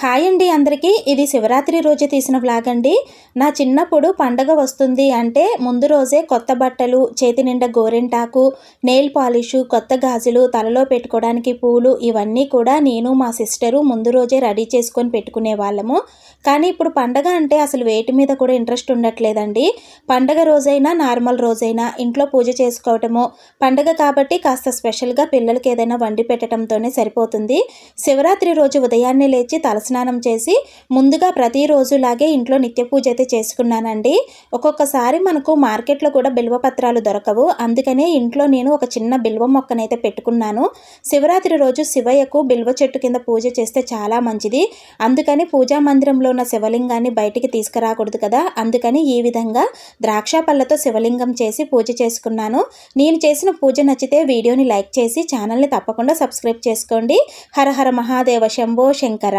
Hi అండి అందరికీ. ఇది శివరాత్రి రోజు తీసిన వ్లాగ్ అండి. నా చిన్నప్పుడు పండగ వస్తుంది అంటే ముందు రోజే కొత్త బట్టలు చేతి నిండా గోరెంటాకు నెయిల్ పాలిష్ కొత్త గాజులు తలలో పెట్టుకోవడానికి పూలు ఇవన్నీ కూడా నేను మా సిస్టరు ముందు రోజే రెడీ చేసుకొని పెట్టుకునే వాళ్ళము. కానీ ఇప్పుడు పండగ అంటే అసలు వేటి మీద కూడా ఇంట్రెస్ట్ ఉండట్లేదండి. పండగ రోజైనా నార్మల్ రోజైనా ఇంట్లో పూజ చేసుకోవటము పండగ కాబట్టి కాస్త స్పెషల్గా పిల్లలకి ఏదైనా వండి పెట్టడంతోనే సరిపోతుంది. శివరాత్రి రోజు ఉదయాన్నే లేచి తలస్నానం చేసి ముందుగా ప్రతిరోజులాగే ఇంట్లో నిత్య పూజ అయితే చేసుకున్నానండి. ఒక్కొక్కసారి మనకు మార్కెట్లో కూడా బిల్వపత్రాలు దొరకవు. అందుకనే ఇంట్లో నేను ఒక చిన్న బిల్వ మొక్కనైతే పెట్టుకున్నాను. శివరాత్రి రోజు శివయ్యకు బిల్వ చెట్టు కింద పూజ చేస్తే చాలా మంచిది. అందుకని పూజా మందిరంలో ఉన్న శివలింగాన్ని బయటికి తీసుకురాకూడదు కదా. అందుకని ఈ విధంగా ద్రాక్ష పళ్ళతో శివలింగం చేసి పూజ చేసుకున్నాను. నేను చేసిన పూజ నచ్చితే వీడియోని లైక్ చేసి ఛానల్ని తప్పకుండా సబ్స్క్రైబ్ చేసుకోండి. హరహర మహాదేవ శంభో శంకర.